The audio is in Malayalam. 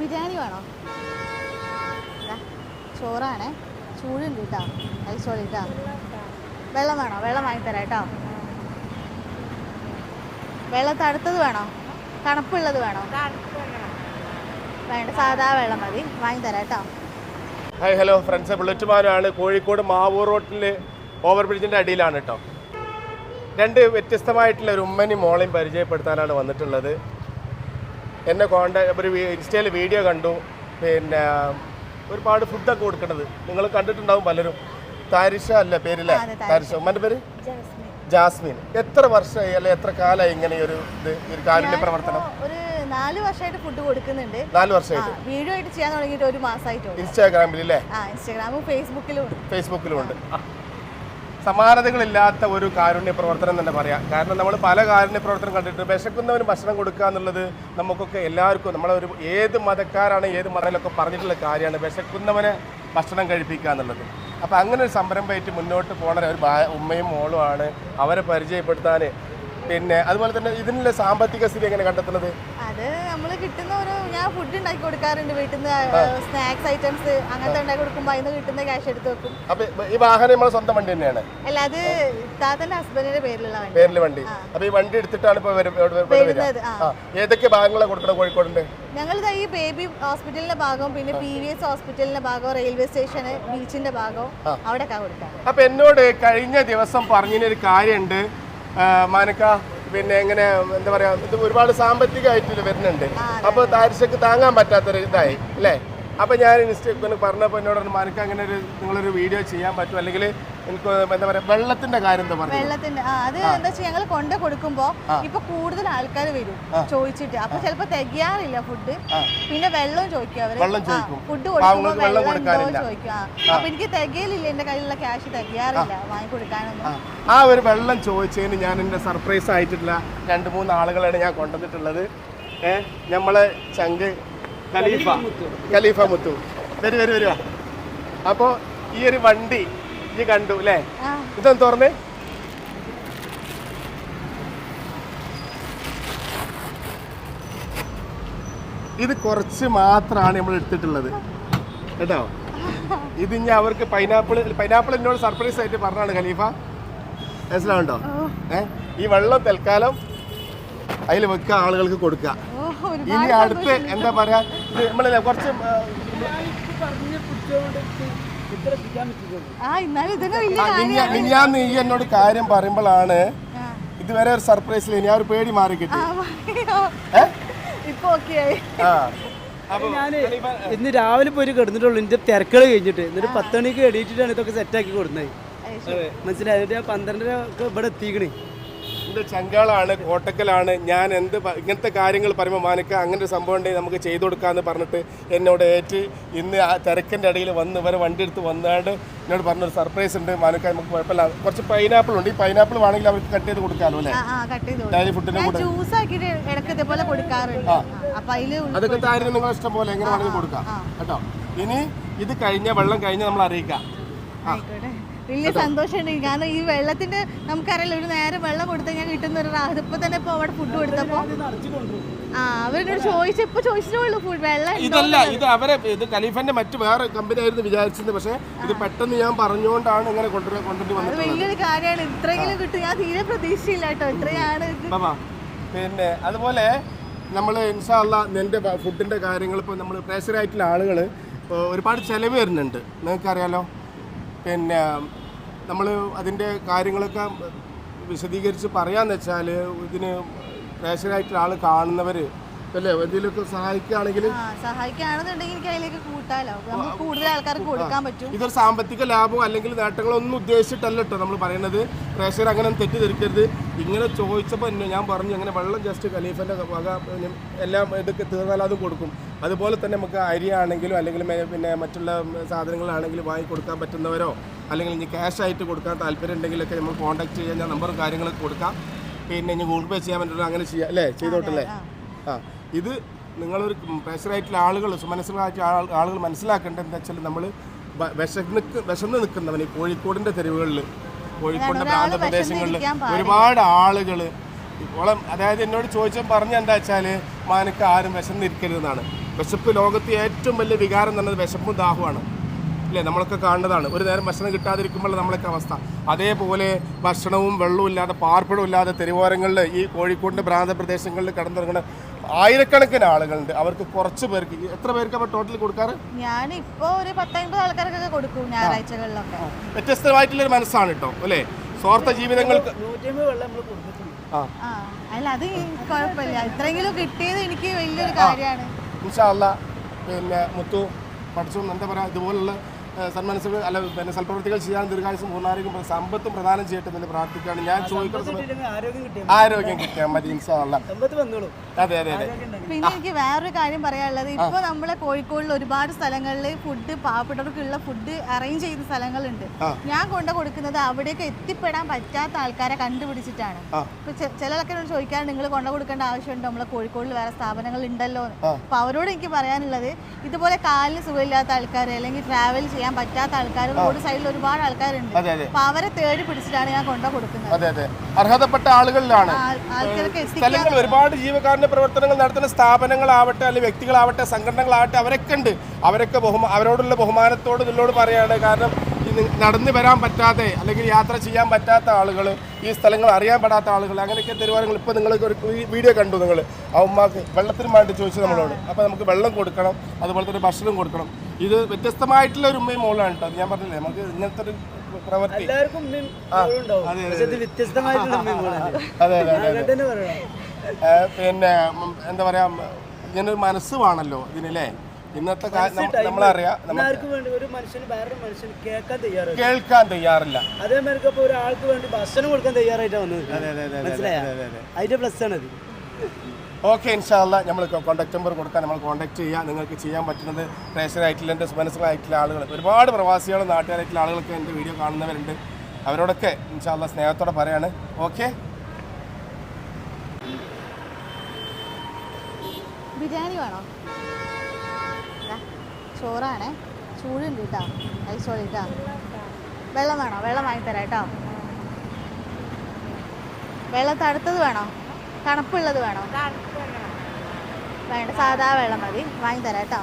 ബിരിയാണി വേണോ? ചോറാണേ. ചൂടുണ്ട് കേട്ടോ. കഴിച്ചോളി കേട്ടോ വെള്ളം വേണോ? വെള്ളം വാങ്ങിത്തരാം കേട്ടോ. വെള്ളം തണുത്തത് വേണോ? തണുപ്പുള്ളത് വേണോ? വേണ്ട സാധാ വെള്ളം മതി. വാങ്ങിത്തരാം കേട്ടോ. ഹായ് ഹലോ ഫ്രണ്ട്സ് ബുള്ളറ്റ് മാനാണ് കോഴിക്കോട് മാവൂർ റോട്ടിൽ ഓവർ ബ്രിഡ്ജിന്റെ അടിയിലാണ് കേട്ടോ. രണ്ട് വ്യത്യസ്തമായിട്ടുള്ള ഒരു ഉമ്മനും മോളെയും പരിചയപ്പെടുത്താനാണ് വന്നിട്ടുള്ളത്. എന്നെ കോണ്ടാക്ട് ഒരു ഇൻസ്റ്റയിൽ വീഡിയോ കണ്ടു. പിന്നെ ഒരുപാട് ഫുഡൊക്കെ കൊടുക്കണത്. നിങ്ങൾ കണ്ടിട്ടുണ്ടാവും പലരും. താരിഷ അല്ല പേരില്ലേ? താരിഷ. ഉമ്മന്റെ പേര്? ജാസ്മിൻ. എത്ര വർഷമായി അല്ലെ എത്ര കാലമായി ഇങ്ങനെ ഒരു ഇത് ഒരു കാരുണ്യ പ്രവർത്തനം? ഒരു നാല് വർഷമായിട്ട് ഫുഡ് കൊടുക്കുന്നുണ്ട്. നാല് വർഷമായിട്ട് വീഡിയോ ആയിട്ട് ചെയ്യാൻ തുടങ്ങിയിട്ട് ഒരു മാസമായിട്ടുള്ളൂ ഇൻസ്റ്റാഗ്രാമിൽ അല്ലേ ആ ഇൻസ്റ്റാഗ്രാമും ഫേസ്ബുക്കിലും ഫേസ്ബുക്കിലും ഉണ്ട്. സമാനതകളില്ലാത്ത ഒരു കാരുണ്യ പ്രവർത്തനം തന്നെ പറയാം. കാരണം നമ്മൾ പല കാരുണ്യ പ്രവർത്തനം കണ്ടിട്ട് വിശക്കുന്നവന് ഭക്ഷണം കൊടുക്കുക എന്നുള്ളത് നമുക്കൊക്കെ എല്ലാവർക്കും നമ്മളെ ഒരു ഏത് മതക്കാരാണ് ഏത് മതത്തിലൊക്കെ പറഞ്ഞിട്ടുള്ള കാര്യമാണ് വിശക്കുന്നവനെ ഭക്ഷണം കഴിപ്പിക്കുക എന്നുള്ളത്. അപ്പോൾ അങ്ങനെ ഒരു സംരംഭമായിട്ട് മുന്നോട്ട് പോകണ ഒരു ഉമ്മയും മോളുമാണ് അവരെ പരിചയപ്പെടുത്താൻ പിന്നെ അതുപോലെ തന്നെ ഇതിനുള്ള സാമ്പത്തിക സ്ഥിതി എങ്ങനെ കണ്ടെത്തുന്നത്? അത് നമ്മൾ കിട്ടുന്ന ഒരു ഞാൻ ഫുഡ് ഉണ്ടാക്കി കൊടുക്കാറുണ്ട് വീട്ടിൽ നിന്ന് സ്നാക്സ് ഐറ്റംസ് അങ്ങനത്തെ ഉണ്ടാക്കി കൊടുക്കുമ്പോൾ അതിന് കിട്ടുന്ന ക്യാഷ് എടുത്ത് വെക്കും. അപ്പോൾ ഈ വാഹനം നമ്മളെ സ്വന്തം വണ്ടി തന്നെയാണ്? അല്ല അത് താത്തന്റെ ഹസ്ബൻഡിന്റെ പേരിലുള്ള വണ്ടി. പേരിൽ വണ്ടി. അപ്പോൾ ഈ വണ്ടി എടുത്തിട്ടാണ് വരിക? വരുന്നത് ഏതൊക്കെ ഭാഗങ്ങളാണ് കൊടുക്കുന്നത് കോഴിക്കോടിന്റെ? ഞങ്ങൾ ഈ ബേബി ഹോസ്പിറ്റലിന്റെ ഭാഗവും പിന്നെ പി വി എസ് ഹോസ്പിറ്റലിന്റെ ഭാഗവും റെയിൽവേ സ്റ്റേഷന് ബീച്ചിന്റെ ഭാഗവും അവിടെ കൊടുക്കാം അപ്പൊ എന്നോട് കഴിഞ്ഞ ദിവസം പറഞ്ഞൊരു കാര്യമുണ്ട് മാനക്ക പിന്നെ എങ്ങനെ എന്താ പറയാ ഇത് ഒരുപാട് സാമ്പത്തികമായിട്ട് വരുന്നുണ്ട്. അപ്പൊ താരിശക്ക് താങ്ങാൻ പറ്റാത്തൊരു ഇതായി അല്ലേ? അപ്പൊ ഞാൻ ഇൻസ്റ്റ പറഞ്ഞപ്പോൾ എന്നോട് മാനക്ക അങ്ങനെ ഒരു നിങ്ങളൊരു വീഡിയോ ചെയ്യാൻ പറ്റും. അല്ലെങ്കിൽ എനിക്ക് എന്താ പറയാ വെള്ളത്തിന്റെ കാര്യം എന്താ പറഞ്ഞു വെള്ളത്തിന്റെ ആ അത് എന്താ വെച്ചാൽ ഞങ്ങൾ കൊണ്ട് കൊടുക്കുമ്പോ ഇപ്പൊ കൂടുതൽ ആൾക്കാർ വരും ചോദിച്ചിട്ട്. അപ്പൊ ചിലപ്പോ തികയാറില്ല ഫുഡ്. പിന്നെ വെള്ളം ചോദിക്കും അവർ. വെള്ളം ചോദിക്കും. ഫുഡ് കൊടുക്കുമ്പോ വെള്ളം ചോദിക്കും. അപ്പൊ എനിക്ക് തികയിലില്ല എന്റെ കയ്യിലുള്ള ക്യാഷ് തികയാറില്ല വാങ്ങി കൊടുക്കാനൊന്നും. ആ. ഒരു വെള്ളം ചോദിച്ചതിന് ഞാൻ എന്റെ സർപ്രൈസ് ആയിട്ടുള്ള രണ്ട് മൂന്ന് ആളുകളാണ് ഞാൻ കൊണ്ടുവന്നിട്ടുള്ളത്. ഏഹ് നമ്മളെ ചങ്ക് ഖലീഫ. ഖലീഫ മുത്തു. വരൂ വരൂ വരുവാ അപ്പോൾ ഈ ഒരു വണ്ടി ഈ കണ്ടു അല്ലേ ഇതൊന്ന് തുറന്നേ ഇത് കുറച്ച് മാത്രമാണ് നമ്മൾ എടുത്തിട്ടുള്ളത്. കേട്ടോ? ഇത് ഇനി അവർക്ക് പൈനാപ്പിൾ പൈനാപ്പിൾ എന്നോട് സർപ്രൈസ് ആയിട്ട് പറഞ്ഞാണ് ഖലീഫ. മനസ്സിലാവുണ്ടോ ഏ? ഈ വെള്ളം തൽക്കാലം അതിൽ വെക്കുക ആളുകൾക്ക് കൊടുക്കുക. ഇനി അടുത്ത് എന്താ പറയാ? നമ്മളല്ലേ കുറച്ച് മിനിഞ്ഞാന്ന് ഈ എന്നോട് കാര്യം പറയുമ്പോഴാണ് ഇതുവരെ ഒരു സർപ്രൈസിൽ ഇനി ആ ഒരു പേടി മാറി കിട്ടി. ഞാൻ ഇന്ന് രാവിലെ പോയി കിടന്നിട്ടുള്ളൂ. എന്റെ തിരക്കുകൾ കഴിഞ്ഞിട്ട്. എന്നിട്ട് പത്ത് മണിക്ക് എണീറ്റിട്ടാണ് ഇതൊക്കെ സെറ്റാക്കി കൊടുക്കുന്നത് മനസ്സിലായത് ഞാൻ പന്ത്രണ്ടര ഒക്കെ ഇവിടെ എത്തിക്കണേ. ഇത് ചങ്കാളാണ് കോട്ടക്കലാണ് ഞാൻ എന്ത് ഇങ്ങനത്തെ കാര്യങ്ങൾ പറയുമ്പോൾ മാനക്ക അങ്ങനെ ഒരു സംഭവം ഉണ്ടെങ്കിൽ നമുക്ക് ചെയ്തു കൊടുക്കാമെന്ന് പറഞ്ഞിട്ട് എന്നോട് ഏറ്റ് ഇന്ന് ആ തിരക്കിന്റെ ഇടയിൽ വന്ന് ഇവരെ വണ്ടി എടുത്ത് വന്നാണ്ട് എന്നോട് പറഞ്ഞൊരു സർപ്രൈസ് ഉണ്ട്. മാനക്ക നമുക്ക് കുഴപ്പമില്ല. കുറച്ച് പൈനാപ്പിൾ ഉണ്ട്. ഈ പൈനാപ്പിൾ വേണമെങ്കിൽ അവർക്ക് കട്ട് ചെയ്ത് കൊടുക്കാമല്ലോ അല്ലേ? ആ ആ ഡയറി ഫുഡിന്റെ കൂടെ. ആ, അതൊക്കെ താരം നിങ്ങളെ ഇഷ്ടം പോലെ. എങ്ങനെ വേണമെങ്കിൽ കൊടുക്കാം. കേട്ടോ. ഇനി ഇത് കഴിഞ്ഞ വെള്ളം കഴിഞ്ഞ് നമ്മൾ അറിയിക്കാം. ആയിക്കോട്ടെ. വലിയ സന്തോഷമുണ്ട്. കാരണം ഈ വെള്ളത്തിന്റെ നമുക്കറിയില്ല ഒരു നേരം വെള്ളം കൊടുത്താൽ ഞാൻ കിട്ടുന്ന ഒരു റാഹത്ത്. ഇപ്പൊ തന്നെ ഇപ്പൊ അവിടെ ഫുഡ് കൊടുത്തപ്പോ? ആ അവരോട് ചോദിച്ചു ഇപ്പൊ ചോദിച്ചിട്ടുള്ളൂ ഫുഡ് വെള്ളം? ഇതല്ല ഇത് അവരെ ഇത് ഖലീഫന്റെ മറ്റു വേറെ കമ്പനി ആയിരുന്നു വിചാരിച്ചത്. പക്ഷേ ഇത് പെട്ടെന്ന് ഞാൻ പറഞ്ഞുകൊണ്ടാണ് ഇങ്ങനെ കൊണ്ടുവരാൻ കൊണ്ടിട്ട് വന്നത് വലിയൊരു കാര്യമാണ്. ഇത്രയെങ്കിലും കിട്ടും. ഞാൻ തീരെ പ്രതീക്ഷയില്ല കേട്ടോ. ഇത്രയാണ് പിന്നെ അതുപോലെ നമ്മൾ ഇൻഷാല്ല നിന്റെ ഫുഡിന്റെ കാര്യങ്ങൾ ഇപ്പോൾ നമ്മൾ പ്രേഷറായിട്ടുള്ള ആളുകൾ ഒരുപാട് ചിലവ് വരുന്നുണ്ട്. നിങ്ങൾക്കറിയാലോ? പിന്നെ നമ്മൾ അതിന്റെ കാര്യങ്ങളൊക്കെ വിശദീകരിച്ച് പറയാന്ന് വെച്ചാൽ ഇതിന് പ്രേഷറായിട്ടുള്ള കാണുന്നവർ അല്ലേ? എന്തെങ്കിലുമൊക്കെ സഹായിക്കുകയാണെങ്കിൽ സഹായിക്കുകയാണെന്നുണ്ടെങ്കിൽ എനിക്ക് അതിലേക്ക് കൂട്ടാലോ? നമുക്ക് കൂടുതൽ ആൾക്കാർക്ക് കൊടുക്കാൻ പറ്റും. ഇതൊരു സാമ്പത്തിക ലാഭം അല്ലെങ്കിൽ നേട്ടങ്ങളോ ഒന്നും ഉദ്ദേശിച്ചിട്ടല്ല കേട്ടോ നമ്മൾ പറയുന്നത് പ്രേക്ഷകർ അങ്ങനെ തെറ്റിദ്ധരിക്കരുത്. ഇങ്ങനെ ചോദിച്ചപ്പോൾ ഞാൻ പറഞ്ഞു അങ്ങനെ വെള്ളം ജസ്റ്റ് ഖലീഫന്റെ വക എല്ലാം ഇതൊക്കെ തീർന്നാൽ അതും കൊടുക്കും. അതുപോലെ തന്നെ നമുക്ക് അരിയാണെങ്കിലും അല്ലെങ്കിൽ പിന്നെ മറ്റുള്ള സാധനങ്ങളാണെങ്കിലും വാങ്ങി കൊടുക്കാൻ പറ്റുന്നവരോ അല്ലെങ്കിൽ ഇനി ക്യാഷ് ആയിട്ട് കൊടുക്കാൻ താല്പര്യം ഉണ്ടെങ്കിലൊക്കെ നമ്മൾ കോൺടാക്ട് ചെയ്യാൻ ഞാൻ നമ്പറും കാര്യങ്ങളൊക്കെ കൊടുക്കാം. പിന്നെ ഇനി ഗൂഗിൾ പേ ചെയ്യാൻ പറ്റുന്ന അങ്ങനെ ചെയ്യാം. അല്ലേ? ചെയ്തോട്ടല്ലേ? ആ. ഇത് നിങ്ങളൊരു പ്രഷറായിട്ടുള്ള ആളുകൾ ആൾ- ആളുകൾ മനസ്സിലാക്കേണ്ടത് എന്താ വെച്ചാൽ നമ്മൾ വിശന്ന് വിശന്ന് നിൽക്കുന്നവൻ ഈ കോഴിക്കോടിന്റെ തെരുവുകളിൽ കോഴിക്കോടിന്റെ പ്രാന്തപ്രദേശങ്ങളിൽ ഒരുപാട് ആളുകൾ ഓളം അതായത് എന്നോട് ചോദിച്ചാൽ പറഞ്ഞ എന്താ വെച്ചാൽ മാനക്ക് ആരും വിശന്നിരിക്കരുതെന്നാണ്. വിശപ്പ് ലോകത്തെ ഏറ്റവും വലിയ വികാരം എന്ന് പറയുന്നത് വിശപ്പും ദാഹമാണ് അല്ലേ? നമ്മളൊക്കെ കാണുന്നതാണ്. ഒരു നേരം ഭക്ഷണം കിട്ടാതിരിക്കുമ്പോൾ നമ്മളൊക്കെ അവസ്ഥ. അതേപോലെ ഭക്ഷണവും വെള്ളവും ഇല്ലാതെ പാർപ്പിടവും ഇല്ലാതെ തെരുവോരങ്ങളിൽ ഈ കോഴിക്കോടിന്റെ പ്രാന്ത പ്രദേശങ്ങളിൽ കടന്നിറങ്ങുന്ന ആയിരക്കണക്കിന് ആളുകളുണ്ട്. അവർക്ക് കുറച്ച് പേർക്ക്. എത്ര പേർക്ക് അവർ ടോട്ടലി കൊടുക്കാറ്? ഞാൻ ഇപ്പൊ ഒരു പത്തൊൻപത് ആൾക്കാർക്കൊക്കെ കൊടുക്കും ഞായറാഴ്ചകളിലൊക്കെ. വ്യത്യസ്തമായിട്ടുള്ളൊരു മനസ്സാണ് കേട്ടോ അല്ലേ? സ്വാർത്ഥ ജീവിതങ്ങൾക്ക് അല്ല അത് കുഴപ്പമില്ല. ഇത്രയെങ്കിലും കിട്ടിയത് എനിക്ക് വലിയൊരു കാര്യമാണ്. പിന്നെ മുത്തു പഠിച്ചു എന്താ പറയുക ഇതുപോലുള്ള സന്മനസ്സുകൾ അല്ല പിന്നെ സൽപ്രവർത്തികൾ ചെയ്യാൻ ദീർഘായുസും പൂർണാരോഗ്യം സമ്പത്തും പ്രദാനം ചെയ്യട്ടെ എന്ന് പ്രാർത്ഥിക്കുകയാണ്. ഞാൻ ചോദിക്കുന്നത് ആരോഗ്യം കിട്ടിയാൽ മതി. ഇൻഷാല്ല സമ്പത്ത് വന്നോളൂ. അതെ അതെ അതെ. പിന്നെ എനിക്ക് വേറൊരു കാര്യം പറയാനുള്ളത്. ഇപ്പൊ നമ്മളെ കോഴിക്കോടിൽ ഒരുപാട് സ്ഥലങ്ങളിൽ ഫുഡ് പാവപ്പെട്ടവർക്കുള്ള ഫുഡ് അറേഞ്ച് ചെയ്യുന്ന സ്ഥലങ്ങളുണ്ട്. ഞാൻ കൊണ്ടു കൊടുക്കുന്നത് അവിടേക്ക് എത്തിപ്പെടാൻ പറ്റാത്ത ആൾക്കാരെ കണ്ടുപിടിച്ചിട്ടാണ്. ഇപ്പൊ ചെ- ചില ആൾക്കാരോട് ചോദിക്കാൻ നിങ്ങൾ കൊണ്ടു കൊടുക്കേണ്ട ആവശ്യമുണ്ടോ? നമ്മളെ കോഴിക്കോടിൽ വേറെ സ്ഥാപനങ്ങൾ ഉണ്ടല്ലോ. അപ്പൊ അവരോട് എനിക്ക് പറയാനുള്ളത് ഇതുപോലെ കാലിന് സുഖമില്ലാത്ത ആൾക്കാരെ അല്ലെങ്കിൽ ട്രാവൽ ചെയ്യാൻ പറ്റാത്ത ആൾക്കാർ റോഡ് സൈഡിൽ ഒരുപാട് ആൾക്കാരുണ്ട്. അപ്പൊ അവരെ തേടി പിടിച്ചിട്ടാണ് ഞാൻ കൊണ്ടു കൊടുക്കുന്നത്. അതെ അതെ. അർഹതപ്പെട്ട ആളുകളിലാണ്. സ്ഥലങ്ങൾ ഒരുപാട് ജീവകാരുണ്യ പ്രവർത്തനങ്ങൾ നടത്തുന്ന സ്ഥാപനങ്ങളാവട്ടെ അല്ലെങ്കിൽ വ്യക്തികളാവട്ടെ സംഘടനകളാവട്ടെ അവരൊക്കെ ഉണ്ട്. അവരൊക്കെ ബഹുമാ അവരോടുള്ള ബഹുമാനത്തോട് ഇതിനോട് പറയാണ്. കാരണം നടന്നു വരാൻ പറ്റാതെ അല്ലെങ്കിൽ യാത്ര ചെയ്യാൻ പറ്റാത്ത ആളുകൾ ഈ സ്ഥലങ്ങൾ അറിയാൻ പെടാത്ത ആളുകൾ അങ്ങനെയൊക്കെ തരുവാനങ്ങൾ ഇപ്പോൾ നിങ്ങൾ ഒരു വീഡിയോ കണ്ടു നിങ്ങൾ ആ ഉമ്മാക്ക് വെള്ളത്തിന് വേണ്ടി ചോദിച്ചു നമ്മളോട്. അപ്പോൾ നമുക്ക് വെള്ളം കൊടുക്കണം അതുപോലെ തന്നെ ഭക്ഷണം കൊടുക്കണം. ഇത് വ്യത്യസ്തമായിട്ടുള്ള ഒരു ഉമ്മയും മോളാണ് കേട്ടോ. അത് ഞാൻ പറഞ്ഞില്ലേ നമുക്ക് ഇങ്ങനത്തെ ഒരു പ്രവൃത്തി. എല്ലാവർക്കും അതെ അതെ അതെ. അങ്ങനെ തന്നെ പറയണം ഏ, പിന്നെ ഉം, എന്താ പറയാ ഉം, ഇങ്ങനൊരു മനസ്സ് വേണല്ലോ ഇതിനല്ലേ? ഇന്നത്തെ നമ്മളറിയാം നമ്മൾ വേണ്ടി ഒരു മനുഷ്യന് വേറൊരു മനുഷ്യന് കേൾക്കാൻ കേൾക്കാൻ തയ്യാറില്ല. അതേമാതിരി ഇപ്പൊ ഒരാൾക്ക് വേണ്ടി ഭക്ഷണം കൊടുക്കാൻ തയ്യാറായിട്ടാണ് വന്നത്. മനസ്സിലായോ? അതിന്റെ പ്ലസ് ആണത്. ഓക്കെ ഇൻഷാല്ല നമ്മൾ കോൺടാക്ട് നമ്പർ കൊടുക്കാൻ നമ്മൾ കോൺടാക്ട് ചെയ്യുക നിങ്ങൾക്ക് ചെയ്യാൻ പറ്റുന്നത് റേഷനായിട്ടുള്ള എന്റെ മനസ്സിലായിട്ടുള്ള ആളുകൾ ഒരുപാട് പ്രവാസികളും നാട്ടുകാരായിട്ടുള്ള ആളുകളൊക്കെ എന്റെ വീഡിയോ കാണുന്നവരുണ്ട്. അവരോടൊക്കെ ഇൻഷാല്ല സ്നേഹത്തോടെ പറയാണ്. ഓക്കെ? ബിരിയാണി വേണോ? ചോറാണേ. ചൂടുണ്ട് കേട്ടോ. ഐസോളി കേട്ടോ വെള്ളം വേണോ? വെള്ളം വാങ്ങിത്തരാം കേട്ടോ. വെള്ളം തടുത്തത് വേണോ? തണുപ്പുള്ളത് വേണോ? വേണ്ട സാധാ വെള്ളം മതി. വാങ്ങിത്തരാം കേട്ടോ.